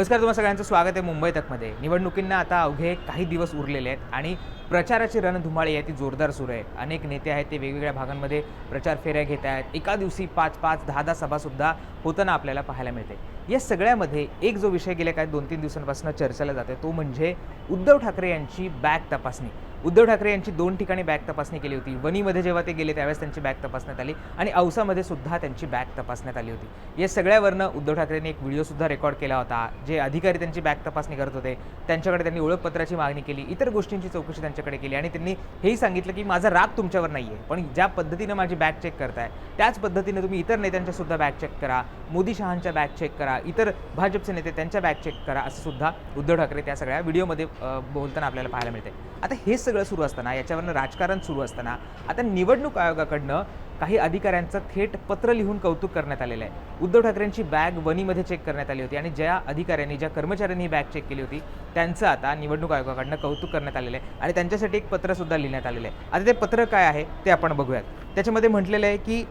नमस्कार तुम्हाला सगळ्यांचं स्वागत आहे मुंबई तकमध्ये. निवडणुकींना आता अवघे काही दिवस उरलेले आहेत आणि प्रचाराची रणधुमाळी आहे ती जोरदार सुरू आहे. अनेक नेते आहेत ते वेगवेगळ्या भागांमध्ये प्रचार फेऱ्या घेत आहेत. एका दिवशी पाच पाच दहा दहा सभासुद्धा होताना आपल्याला पाहायला मिळते. या सगळ्यामध्ये एक जो विषय गेल्या काही दोन तीन दिवसांपासून चर्चेला जातो तो म्हणजे उद्धव ठाकरे यांची बॅग तपासणी. उद्धव ठाकरे यांची दोन ठिकाणी बॅग तपासणी केली होती. वणीमध्ये जेव्हा ते गेले त्यावेळेस त्यांची बॅग तपासण्यात आली आणि औसामध्ये सुद्धा त्यांची बॅग तपासण्यात आली होती. या सगळ्यावरनं उद्धव ठाकरेंनी एक व्हिडिओसुद्धा रेकॉर्ड केला होता. जे अधिकारी त्यांची बॅग तपासणी करत होते त्यांच्याकडे त्यांनी ओळखपत्राची मागणी केली. इतर गोष्टींची चौकशी त्यांच्याकडे केली. आणि त्यांनी हेही सांगितलं की माझा राग तुमच्यावर नाही आहे पण ज्या पद्धतीनं माझी बॅग चेक करताय त्याच पद्धतीने तुम्ही इतर नेत्यांच्या सुद्धा बॅग चेक करा मोदी शहांच्या बॅग चेक करा इतर भाजपचे नेते त्यांच्या बॅग चेक करा असं सुद्धा उद्धव ठाकरे त्या सगळ्या व्हिडिओमध्ये बोलताना आपल्याला पाहायला मिळते आता हे सगळं सुरू असताना याच्यावरनं राजकारण सुरू असताना आता निवडणूक आयोगाकडनं काही अधिकाऱ्यांचं थेट पत्र लिहून कौतुक करण्यात आलेलं आहे. उद्धव ठाकरेंची बॅग वनीमध्ये चेक करण्यात आली होती आणि ज्या अधिकाऱ्यांनी ज्या कर्मचाऱ्यांनी बॅग चेक केली होती त्यांचं आता निवडणूक आयोगाकडनं कौतुक करण्यात आलेलं आहे आणि त्यांच्यासाठी एक पत्रसुद्धा लिहिण्यात आलेलं आहे. आता ते पत्र काय आहे ते आपण बघूयात. त्याच्यामध्ये म्हटलेलं आहे की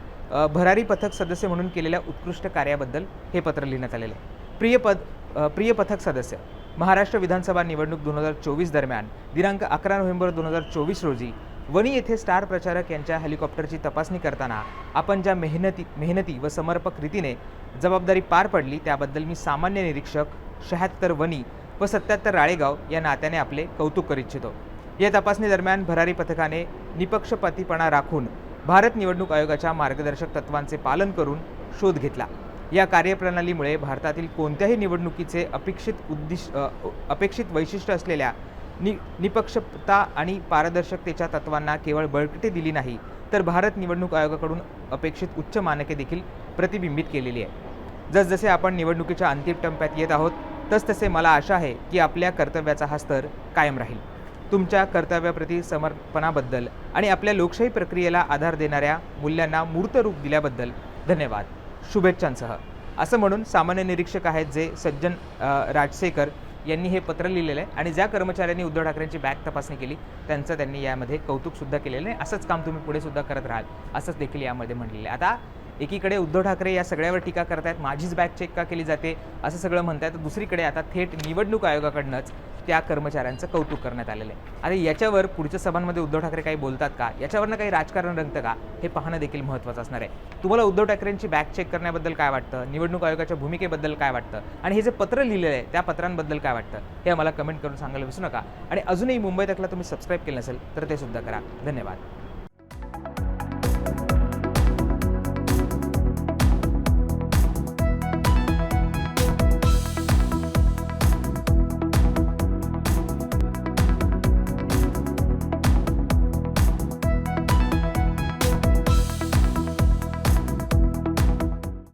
भरारी पथक सदस्य म्हणून केलेल्या उत्कृष्ट कार्याबद्दल हे पत्र लिहिण्यात आलेलं आहे. प्रिय पद प्रिय पथक सदस्य महाराष्ट्र विधानसभा निवडणूक दोन हजार चोवीस दरम्यान दिनांक अकरा नोव्हेंबर दोन हजार चोवीस रोजी वणी येथे स्टार प्रचारक यांच्या हेलिकॉप्टरची तपासणी करताना आपण ज्या मेहनती मेहनती व समर्पक रीतीने जबाबदारी पार पडली त्याबद्दल मी सामान्य निरीक्षक शहात्तर वणी व सत्याहत्तर राळेगाव या नात्याने आपले कौतुक करू इच्छितो. या तपासणी दरम्यान भरारी पथकाने निपक्षपातीपणा राखून भारत निवडणूक आयोगाच्या मार्गदर्शक तत्वांचे पालन करून शोध घेतला. या कार्यप्रणालीमुळे भारतातील कोणत्याही निवडणुकीचे अपेक्षित उद्दिश अपेक्षित वैशिष्ट्य असलेल्या नि निपक्षता आणि पारदर्शकतेच्या तत्वांना केवळ बळकटी दिली नाही तर भारत निवडणूक आयोगाकडून अपेक्षित उच्च मानके देखील प्रतिबिंबित केलेली आहे. जसजसे आपण निवडणुकीच्या अंतिम टप्प्यात येत आहोत तसतसे मला आशा आहे की आपल्या कर्तव्याचा हा स्तर कायम राहील. तुमच्या कर्तव्याप्रती समर्पणाबद्दल आणि आपल्या लोकशाही प्रक्रियेला आधार देणाऱ्या मूल्यांना मूर्त रूप दिल्याबद्दल धन्यवाद. शुभेच्छांसह. असं म्हणून सामान्य निरीक्षक आहेत जे सज्जन राजसेकर यांनी हे पत्र लिहिलेलं आहे आणि ज्या कर्मचाऱ्यांनी उद्धव ठाकरेंची बॅग तपासणी केली त्यांचं त्यांनी यामध्ये कौतुकसुद्धा केलेलं आहे. असंच काम तुम्ही पुढे सुद्धा करत राहाल असंच देखील यामध्ये म्हटलेलं आहे. आता एकीकडे उद्धव ठाकरे या सगळ्यावर टीका करतायत माझीच बॅग चेक का केली जाते असं सगळं म्हणतायत. दुसरीकडे आता थेट निवडणूक आयोगाकडनंच त्या कर्मचाऱ्यांचं कौतुक करण्यात आलेलं आहे. आता याच्यावर पुढच्या सभांमध्ये उद्धव ठाकरे काही बोलतात का? याच्यावरनं काही राजकारण रंगतं का? हे पाहणं देखील महत्त्वाचं असणार आहे. तुम्हाला उद्धव ठाकरेंची बॅग चेक करण्याबद्दल काय वाटतं? निवडणूक आयोगाच्या भूमिकेबद्दल काय वाटतं? आणि हे जे पत्र लिहिलेलं आहे त्या पत्रांबद्दल काय वाटतं? हे आम्हाला कमेंट करून सांगायला विसरू नका. आणि अजूनही मुंबई तकला तुम्ही सबस्क्राईब केलं नसेल तर ते सुद्धा करा. धन्यवाद.